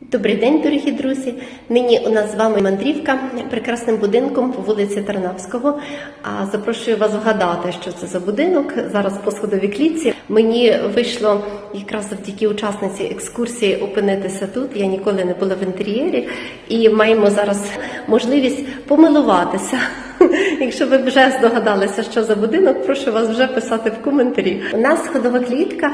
Добрий день, дорогі друзі. Нині у нас з вами мандрівка прекрасним будинком по вулиці Тарнавського. А запрошую вас вгадати, що це за будинок. Зараз по сходовій клітці. Мені вийшло якраз завдяки учасниці екскурсії опинитися тут. Я ніколи не була в інтер'єрі, і маємо зараз можливість помилуватися. Якщо ви вже здогадалися, що за будинок, прошу вас вже писати в коментарі. У нас сходова клітка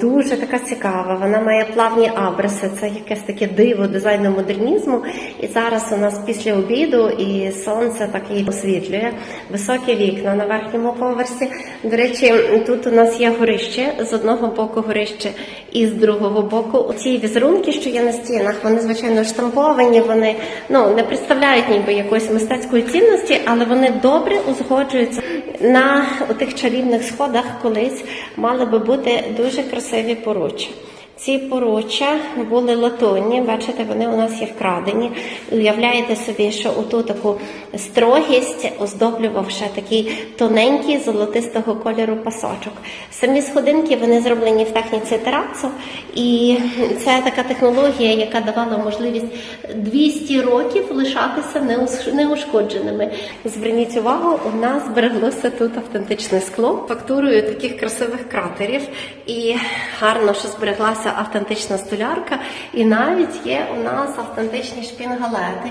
дуже така цікава. Вона має плавні абриси. Це якесь таке диво дизайну модернізму. І зараз у нас після обіду і сонце так її освітлює. Високі вікна на верхньому поверсі. До речі, тут у нас є горище з одного боку горище і з другого боку. Ці візерунки, що є на стінах, вони звичайно штамповані. Вони ну не представляють ніби якоїсь мистецької цінності, але вони добре узгоджуються на тих чарівних сходах. Колись мали би бути дуже красиві поруччя. Ці поруччя були латунні, бачите, вони у нас є вкрадені. Уявляєте собі, що оту таку строгість оздоблював ще такий тоненький золотистого кольору пасочок. Самі сходинки вони зроблені в техніці терацо, і це така технологія, яка давала можливість 200 років лишатися неушкодженими. Зверніть увагу, у нас збереглося тут автентичне скло фактурою таких красивих кратерів, і гарно, що збереглася автентична столярка, і навіть є у нас автентичні шпінгалети.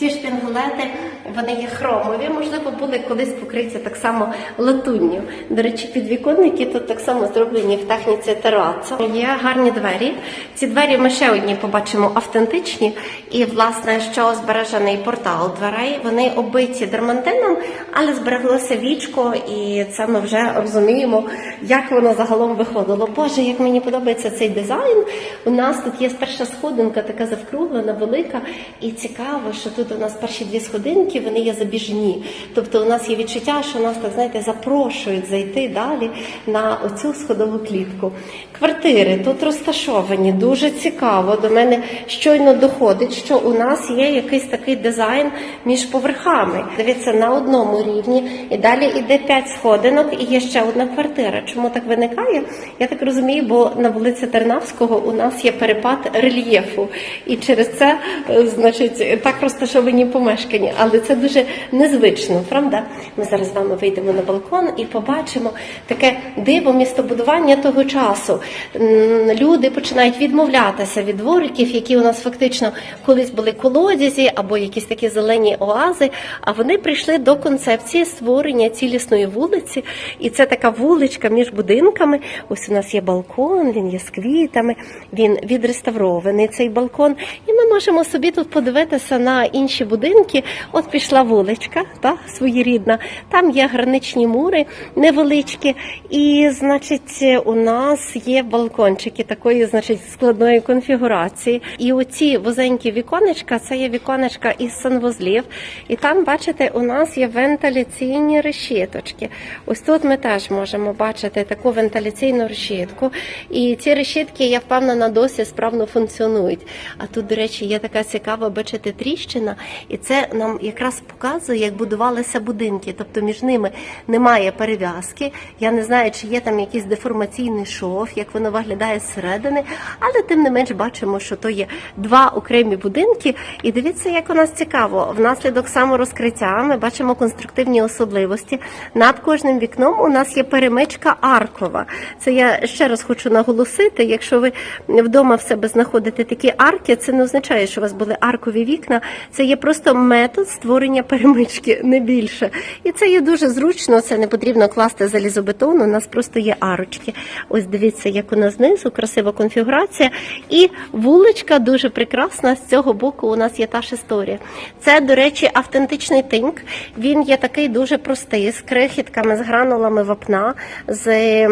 Ці шпінгалети вони є хромові, можливо, були колись покриті так само латунню. До речі, підвіконники тут так само зроблені в техніці терацо. Є гарні двері. Ці двері ми ще одні побачимо автентичні. І, власне, що збережений портал дверей, вони оббиті дермантином, але збереглося вічко, і це ми вже розуміємо, як воно загалом виходило. Боже, як мені подобається цей дизайн. У нас тут є перша сходинка, така завкруглена, велика, і цікаво, що тут у нас перші дві сходинки, вони є забіжні. Тобто у нас є відчуття, що нас так знаєте запрошують зайти далі на оцю сходову клітку. Квартири тут розташовані, дуже цікаво. До мене щойно доходить, що у нас є якийсь такий дизайн між поверхами. Дивіться, на одному рівні, і далі йде п'ять сходинок, і є ще одна квартира. Чому так виникає? Я так розумію, бо на вулиці Тернавського у нас є перепад рельєфу, і через це, е, значить, так розташовані помешкання. Але це дуже незвично, правда? Ми зараз з вами вийдемо на балкон і побачимо таке диво містобудування того часу. Люди починають відмовлятися від двориків, які у нас фактично колись були колодязі або якісь такі зелені оази. А вони прийшли до концепції створення цілісної вулиці, і це така вуличка між будинками. Ось у нас є балкон, він є з квітами, він відреставрований цей балкон. І ми можемо собі тут подивитися на будинки. От пішла вуличка, та своєрідна. Там є граничні мури невеличкі, і значить, у нас є балкончики такої, значить, складної конфігурації. І оці вузенькі віконечка, це є віконечка із санвузлів. І там, бачите, у нас є вентиляційні решіточки. Ось тут ми теж можемо бачити таку вентиляційну решітку. І ці решітки, я впевнена, досі справно функціонують. А тут, до речі, є така цікава, бачите, тріщина, і це нам якраз показує, як будувалися будинки. Тобто між ними немає перев'язки. Я не знаю, чи є там якийсь деформаційний шов, як воно виглядає зсередини, але тим не менш бачимо, що то є два окремі будинки. І дивіться, як у нас цікаво. Внаслідок саморозкриття ми бачимо конструктивні особливості. Над кожним вікном у нас є перемичка аркова. Це я ще раз хочу наголосити. Якщо ви вдома в себе знаходите такі арки, це не означає, що у вас були аркові вікна. Це є просто метод створення перемички, не більше. І це є дуже зручно. Це не потрібно класти залізобетон. У нас просто є арочки. Ось дивіться, як у нас знизу красива конфігурація. І вуличка дуже прекрасна. З цього боку у нас є та ж історія. Це, до речі, автентичний тинк. Він є такий дуже простий, з крихітками, з гранулами вапна, з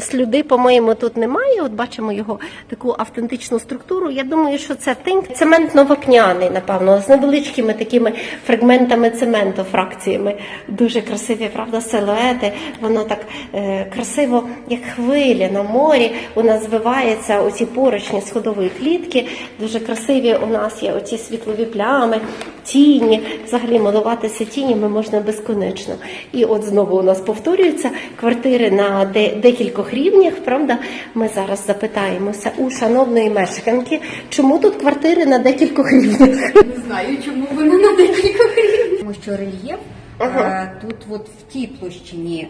слюди, по-моєму, тут немає. От бачимо його таку автентичну структуру. Я думаю, що це тинк цементно-вапняний, напевно. Бетону, з невеличкими такими фрагментами цементу, фракціями. Дуже красиві, правда, силуети. Воно так е, красиво, як хвилі на морі. У нас звивається оці поручні сходової клітки. Дуже красиві у нас є оці світлові плями, тіні. Взагалі малуватися тінями можна безконечно. І от знову у нас повторюються квартири на де- декількох рівнях. Правда, ми зараз запитаємося у шановної мешканки, чому тут квартири на декількох рівнях? Знаю, чому воно на декілька рівнях. Тому що рельєф Ага. е, тут, от в тій площині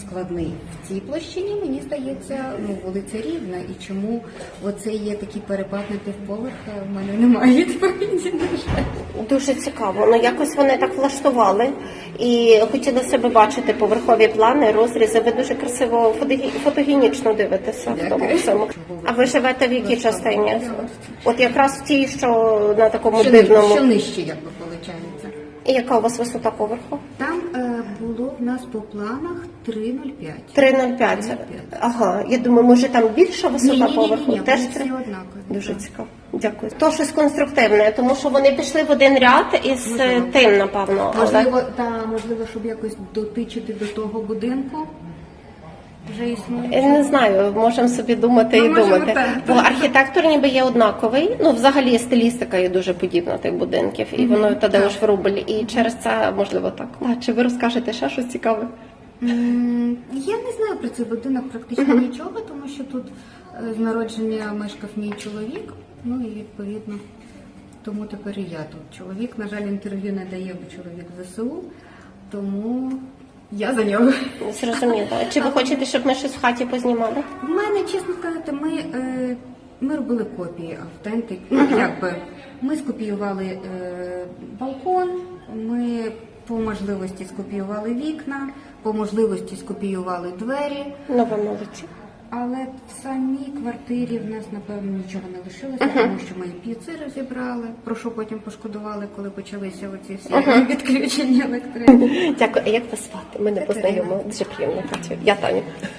складний, в цій площині, мені здається, ну, вулиця рівна. І чому оце є такий перепад на півповерха, в мене немає відповіді. Дуже цікаво. Ну якось вони так влаштували і хотілося б бачити поверхові плани, розрізи. Ви дуже красиво фотогенічно дивитеся в тому всьому. А ви живете в якій частині? От якраз в тій, що на такому Що, дивному. що нижче, як би виходить. І яка у вас висота поверху? Там е, було в нас по планах 3,05. 3,05. Ага, я думаю, може там більша висота Ні-ні-ні-ні, поверху? вони Теж всі три? однакові. Дуже цікаво. Дякую. То щось конструктивне, тому що вони пішли в один ряд із е, Можливо. тим, напевно. Але... Можливо, та можливо, щоб якось дотичити до того будинку. Вже існує. Я не знаю, можемо собі думати Ну, і думати. Бо архітектор ніби є однаковий. Ну, взагалі стилістика є дуже подібна тих будинків, і воно Тадеуш Врубель. І через це можливо так. А чи ви розкажете ще щось цікаве? М, Я не знаю про цей будинок практично нічого, тому що тут е, з народження мешкав мій чоловік. Ну і відповідно тому тепер і я тут. Чоловік, на жаль, інтерв'ю не дає, бо чоловік в ЗСУ, тому я за нього. Зрозуміло. Чи ви хочете, щоб ми щось в хаті познімали? В мене, чесно сказати, ми, е, ми робили копії автентик. Ну, якби ми скопіювали е, балкон, ми по можливості скопіювали вікна, по можливості скопіювали двері. Ви молодці. Але в самій квартирі в нас, напевно, нічого не лишилося, тому що ми і п'єци розібрали, про що потім пошкодували, коли почалися оці всі відключення електрики. Дякую. А як вас звати? Ми не познайомили. Дуже приємно, працює. Я Таня.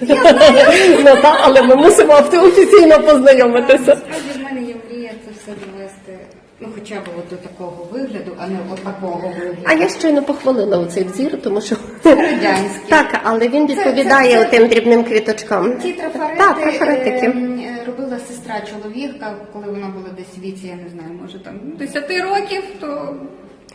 ну так, але ми мусимо офіційно познайомитися. Насправді в мене є мрія це все довести, ну хоча б от до такого вигляду, а не от такого вигляду. А я щойно похвалила оцей взір, тому що радянський. так, але він відповідає це- це- тим дрібним квіточкам. Ці трафарети, Так, трафаретики. ем, е, робила сестра чоловіка, коли вона була десь віці, я не знаю, може там 10 років, то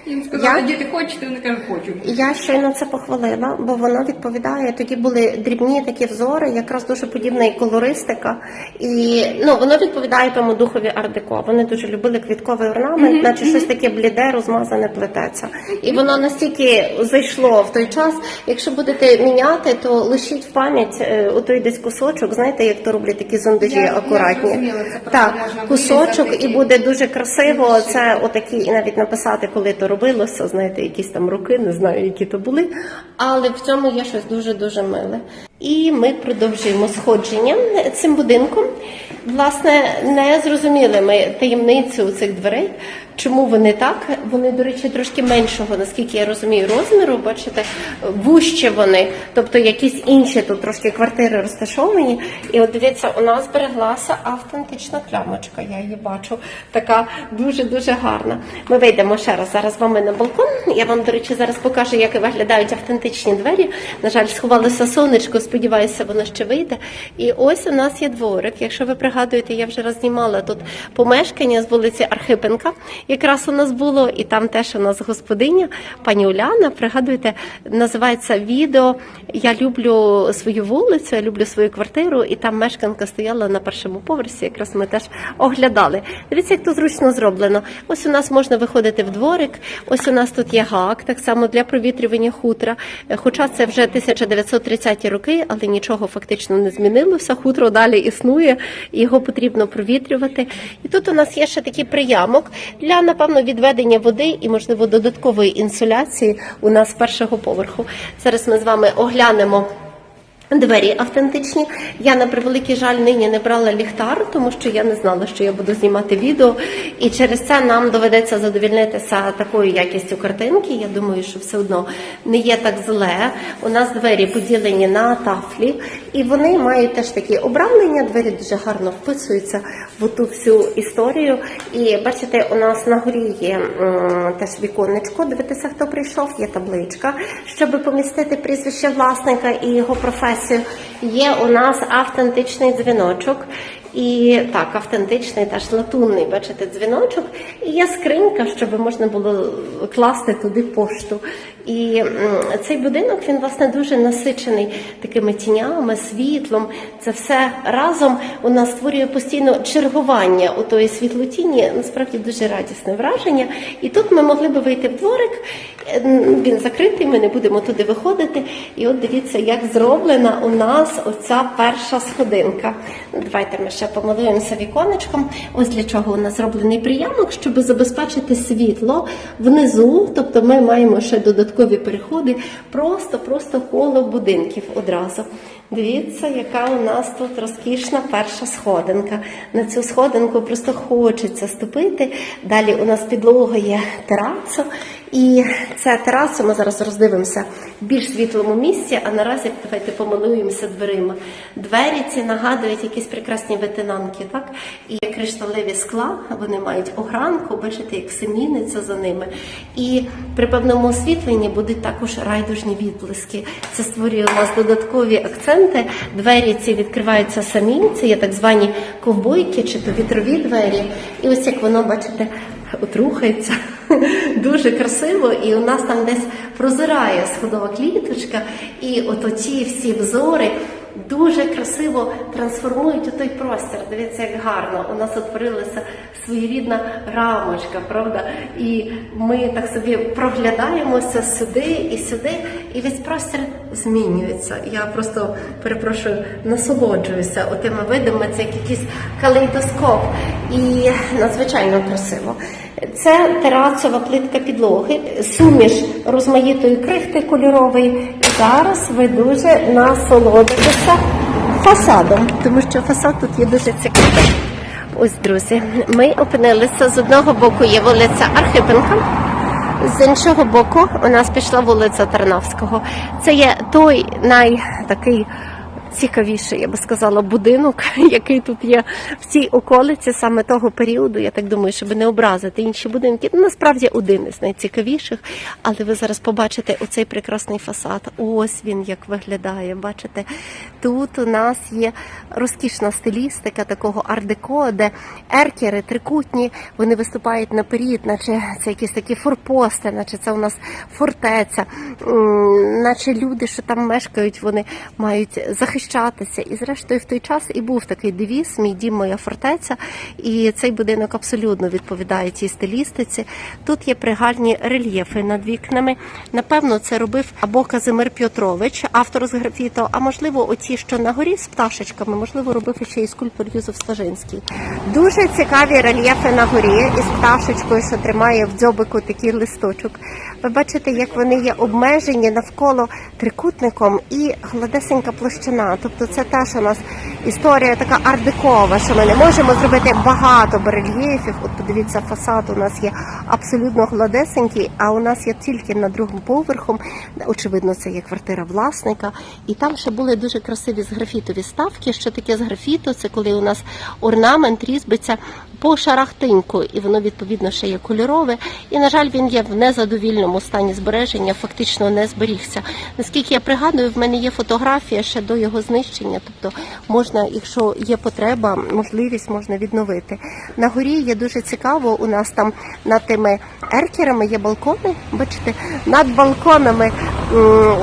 їм сказали, Я? діти хочете, вони кажуть, хочу. Я щойно це похвалила, бо воно відповідає. Тоді були дрібні такі взори, якраз дуже подібна і колористика. І ну воно відповідає тому духові ардеко. Вони дуже любили квітковий орнамент, наче щось таке бліде, розмазане плететься. І воно настільки зайшло в той час. Якщо будете міняти, то лишіть в пам'ять е, у той десь кусочок. Знаєте, як то роблять такі зондажі Я- я акуратні. це так, кусочок і- буде дуже красиво. Це отакі, і навіть написати, коли то робилося, знаєте, якісь там роки, не знаю, які то були. Але в цьому є щось дуже дуже миле. І ми продовжуємо сходження цим будинком. Власне, не зрозуміли ми таємницю цих дверей. Чому вони так? Вони, до речі, трошки меншого, наскільки я розумію, розміру. Бачите, вужче вони, тобто якісь інші тут трошки квартири розташовані. І от дивіться, у нас збереглася автентична клямочка. Я її бачу, така дуже дуже гарна. Ми вийдемо ще раз зараз з вами на балкон. Я вам, до речі, зараз покажу, як виглядають автентичні двері. На жаль, сховалося сонечко. Сподіваюся, воно ще вийде. І ось у нас є дворик. Якщо ви пригадуєте, я вже раз знімала тут помешкання з вулиці Архипенка. Якраз у нас було, і там теж у нас господиня, пані Уляна. Пригадуєте, називається відео Я люблю свою вулицю, я люблю свою квартиру, і там мешканка стояла на першому поверсі. Якраз ми теж оглядали. Дивіться, як то зручно зроблено. Ось у нас можна виходити в дворик. Ось у нас тут є гак, так само для провітрювання хутра. Хоча це вже 1930-ті роки, але нічого фактично не змінилося. Хутро далі існує, його потрібно провітрювати. І тут у нас є ще такий приямок для напевно відведення води і, можливо, додаткової інсуляції у нас першого поверху. Зараз ми з вами оглянемо. Двері автентичні. Я на превеликий жаль нині не брала ліхтар, тому що я не знала, що я буду знімати відео, і через це нам доведеться задовільнитися такою якістю картинки. Я думаю, що все одно не є так зле. У нас двері поділені на тафлі, І вони мають теж такі обрамлення, двері дуже гарно вписуються в ту всю історію. І бачите, у нас на горі є теж віконечко, дивитися, хто прийшов, є табличка, щоб помістити прізвище власника і його професію. Є у нас автентичний дзвіночок. І так, автентичний, теж латунний, бачите, дзвіночок. І є скринька, щоб можна було класти туди пошту. І цей будинок він власне дуже насичений такими тінями, світлом. Це все разом у нас створює постійно чергування у тої світлотіні. Насправді дуже радісне враження. І тут ми могли би вийти в дворик. Він закритий, ми не будемо туди виходити. І от дивіться, як зроблена у нас оця перша сходинка. Давайте ми ще помилуємося віконечком. Ось для чого у нас зроблений приямок, щоб забезпечити світло внизу. Тобто ми маємо ще додаткові переходи, просто-просто коло будинків одразу. Дивіться, яка у нас тут розкішна перша сходинка. На цю сходинку просто хочеться ступити. Далі у нас підлога є терасу. І це терасу ми зараз роздивимося в більш світлому місці, а наразі давайте помилуємося дверима. Двері ці нагадують якісь прекрасні ветенанки, так? І кришталеві скла, вони мають огранку, бачите, як семіниться за ними. І при певному освітленні будуть також райдужні відблиски. Це створює у нас додаткові акценти. Двері ці відкриваються самі, це є так звані ковбойки чи то вітрові двері. І ось як воно, бачите, от рухається дуже красиво, і у нас там десь прозирає сходова кліточка, і от оці всі взори. Дуже красиво трансформують у той простір. Дивіться, як гарно. У нас утворилася своєрідна рамочка, правда? І ми так собі проглядаємося сюди і сюди, і весь простір змінюється. Я просто перепрошую, насолоджуюся отими видами. Це як якийсь калейдоскоп, і надзвичайно красиво. Це терацова плитка підлоги, суміш розмаїтої крихти кольорової. Зараз ви дуже насолодитеся фасадом, тому що фасад тут є дуже цікавий. Ось, друзі, ми опинилися з одного боку є вулиця Архипенка. З іншого боку, у нас пішла вулиця Тарнавського. Це є той най такий цікавіший, я би сказала, будинок, який тут є в цій околиці саме того періоду. Я так думаю, щоб не образити інші будинки. Ну, насправді один із найцікавіших. Але ви зараз побачите оцей прекрасний фасад. Ось він як виглядає. Бачите, тут у нас є розкішна стилістика такого ардеко, де еркери трикутні, вони виступають наперед, наче це якісь такі форпости, наче це у нас фортеця, наче люди, що там мешкають, вони мають захищатися. І зрештою в той час і був такий девіз Мій дім, моя фортеця. І цей будинок абсолютно відповідає цій стилістиці. Тут є пригальні рельєфи над вікнами. Напевно, це робив або Казимир Пьотрович, автор з графіту, а можливо, оці, що на горі з пташечками, можливо, робив ще і скульптор Юзеф Стажинський. Дуже цікаві рельєфи на горі із пташечкою, що тримає в дзьобику такий листочок. Ви бачите, як вони є обмежені навколо трикутником і гладесенька площина. Тобто це теж у нас історія така ардекова, що ми не можемо зробити багато барельєфів. От подивіться, фасад у нас є абсолютно гладесенький, а у нас є тільки на другому поверхом. Очевидно, це є квартира власника. І там ще були дуже красиві зграфітові ставки. Що таке з графіту? Це коли у нас орнамент різьбиться по шарахтинку, і воно відповідно ще є кольорове. І на жаль, він є в незадовільному стані збереження, фактично не зберігся. Наскільки я пригадую, в мене є фотографія ще до його знищення. Тобто можна, якщо є потреба, можливість можна відновити. На горі є дуже цікаво. У нас там над тими еркерами є балкони. Бачите, над балконами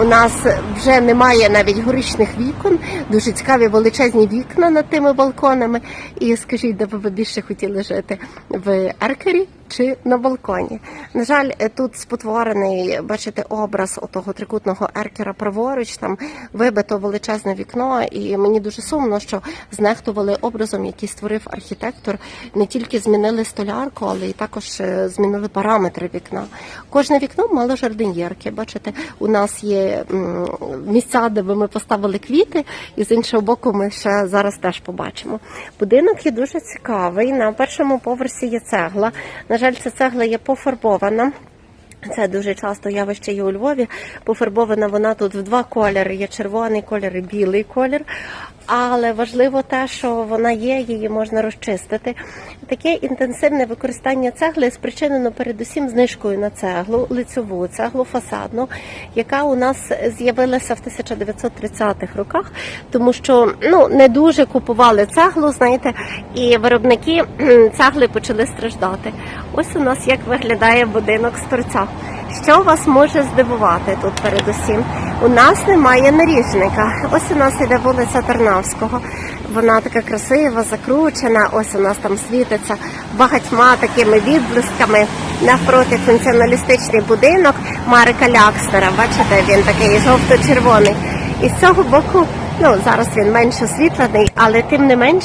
у нас вже немає навіть горичних вікон. Дуже цікаві величезні вікна над тими балконами. І скажіть, де ви більше хотіли жити в еркері чи на балконі? На жаль, е, тут спотворений, бачите, образ отого трикутного еркера праворуч. Там вибито величезне вікно, і мені дуже сумно, що знехтували образом, який створив архітектор. Не тільки змінили столярку, але й також е, змінили параметри вікна. Кожне вікно мало жардиньєрки. Бачите, у нас є місця, де би ми поставили квіти, і з іншого боку, ми ще зараз теж побачимо. Будинок є дуже цікавий. На першому поверсі є цегла. На жаль, ця цегла є пофарбована. Це дуже часто явище є у Львові. Пофарбована вона тут в два кольори: є червоний колір і білий колір. Але важливо те, що вона є, її можна розчистити. Таке інтенсивне використання цегли спричинено передусім знижкою на цеглу, лицьову цеглу фасадну, яка у нас з'явилася в 1930-х роках, тому що ну не дуже купували цеглу, знаєте, і виробники цегли почали страждати. Ось у нас як виглядає будинок з торця. Що вас може здивувати тут передусім? У нас немає наріжника. Ось у нас іде вулиця Тарнавського. Вона така красива, закручена. Ось у нас там світиться багатьма такими відблисками. Навпроти функціоналістичний будинок Марика Лякснера. Бачите, він такий жовто-червоний. І з цього боку, ну зараз він менш освітлений, але тим не менш.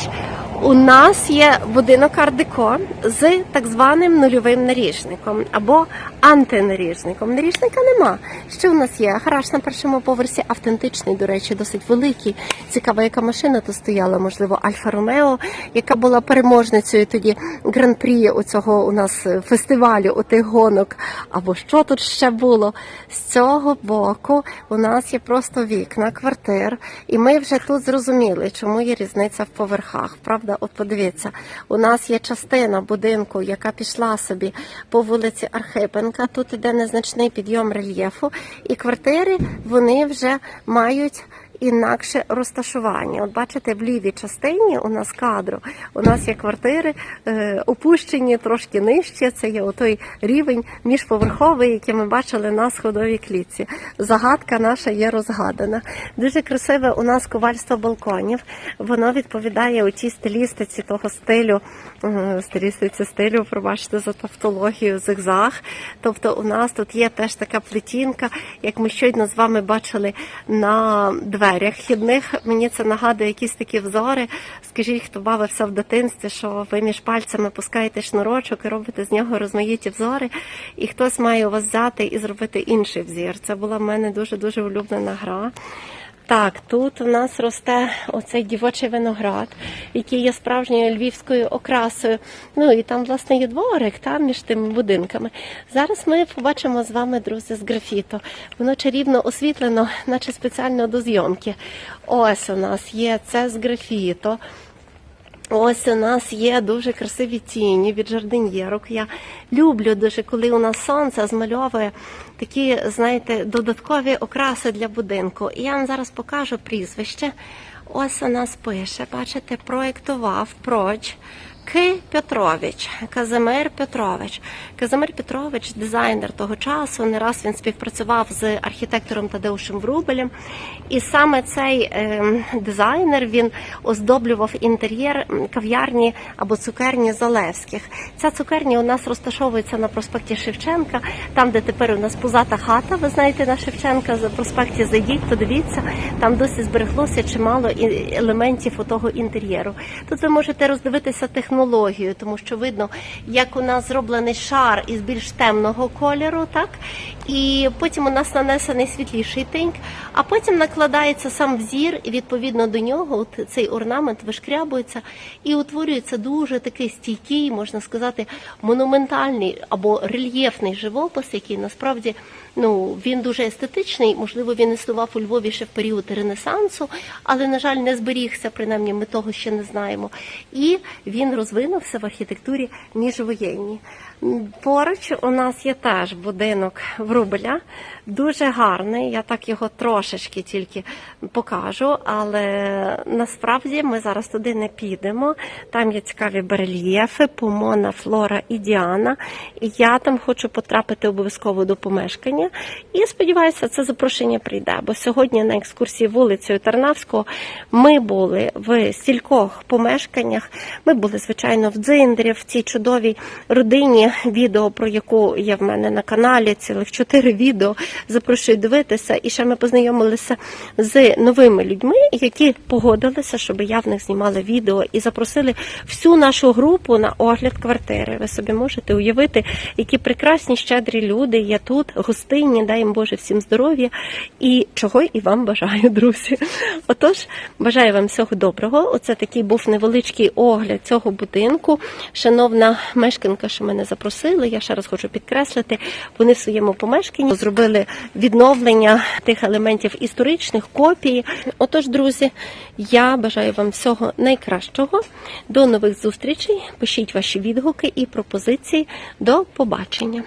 У нас є будинок ардеко з так званим нульовим наріжником або антинаріжником. Наріжника нема. Що в нас є? Гараж на першому поверсі автентичний, до речі, досить великий. Цікава, яка машина тут стояла, можливо, Альфа Ромео, яка була переможницею тоді гран-прі у цього у нас фестивалю, у тих гонок. Або що тут ще було? З цього боку у нас є просто вікна, квартир, і ми вже тут зрозуміли, чому є різниця в поверхах. Правда, от подивіться, у нас є частина будинку, яка пішла собі по вулиці Архипенка. Тут іде незначний підйом рельєфу, і квартири вони вже мають. Інакше розташування. От бачите, в лівій частині у нас кадру, у нас є квартири е, опущені трошки нижче. Це є отой рівень міжповерховий, який ми бачили на сходовій клітці. Загадка наша є розгадана. Дуже красиве у нас ковальство балконів. Воно відповідає у тій стилістиці того стилю, е, стилістиці стилю, пробачте за тавтологію, зигзаг. Тобто у нас тут є теж така плетінка, як ми щойно з вами бачили на дверях хідних. Мені це нагадує якісь такі взори. Скажіть, хто бавився в дитинстві, що ви між пальцями пускаєте шнурочок і робите з нього розмаїті взори, і хтось має у вас взяти і зробити інший взір. Це була в мене дуже дуже улюблена гра. Так, тут у нас росте оцей дівочий виноград, який є справжньою львівською окрасою. Ну і там, власне, є дворик та, між тими будинками. Зараз ми побачимо з вами, друзі, з графіту. Воно чарівно освітлено, наче спеціально до зйомки. Ось у нас є це з графіту. Ось у нас є дуже красиві тіні від жардин'єрок. Я люблю дуже, коли у нас сонце змальовує такі, знаєте, додаткові окраси для будинку. І я вам зараз покажу прізвище. Ось у нас пише, бачите, проєктував проч. Ки Петрович, Казимир Петрович. Казимир Петрович, дизайнер того часу. Не раз він співпрацював з архітектором Тадеушем Врубелем. І саме цей е, дизайнер він оздоблював інтер'єр кав'ярні або цукерні Залевських. Ця цукерня у нас розташовується на проспекті Шевченка, там, де тепер у нас пузата хата. Ви знаєте, на Шевченка за проспекті зайдіть, подивіться, там досі збереглося чимало елементів у того інтер'єру. Тут ви можете роздивитися технологію, тому що видно, як у нас зроблений шар із більш темного кольору, так? І потім у нас нанесений світліший тиньк, а потім накладається сам взір, і відповідно до нього от цей орнамент вишкрябується і утворюється дуже такий стійкий, можна сказати, монументальний або рельєфний живопис, який насправді ну він дуже естетичний. Можливо, він існував у Львові ще в період Ренесансу, але на жаль, не зберігся. Принаймні, ми того ще не знаємо. І він розвинувся в архітектурі міжвоєнній. Поруч у нас є теж будинок Врубеля, дуже гарний. Я так його трошечки тільки покажу, але насправді ми зараз туди не підемо. Там є цікаві барельєфи, Помона, Флора і Діана. Я там хочу потрапити обов'язково до помешкання. І сподіваюся, це запрошення прийде. Бо сьогодні на екскурсії вулицею Тарнавського ми були в стількох помешканнях. Ми були, звичайно, в Дзиндрі, в цій чудовій родині, відео про яку є в мене на каналі, цілих чотири відео. Запрошую дивитися. І ще ми познайомилися з новими людьми, які погодилися, щоб я в них знімала відео і запросили всю нашу групу на огляд квартири. Ви собі можете уявити, які прекрасні щедрі люди є тут, гостинні, дай їм Боже всім здоров'я і чого і вам бажаю, друзі. Отож, бажаю вам всього доброго. Оце такий був невеличкий огляд цього будинку. Шановна мешканка, що мене запросили, я ще раз хочу підкреслити, вони в своєму помешканні зробили відновлення тих елементів історичних копій. Отож, друзі, я бажаю вам всього найкращого. До нових зустрічей. Пишіть ваші відгуки і пропозиції. До побачення.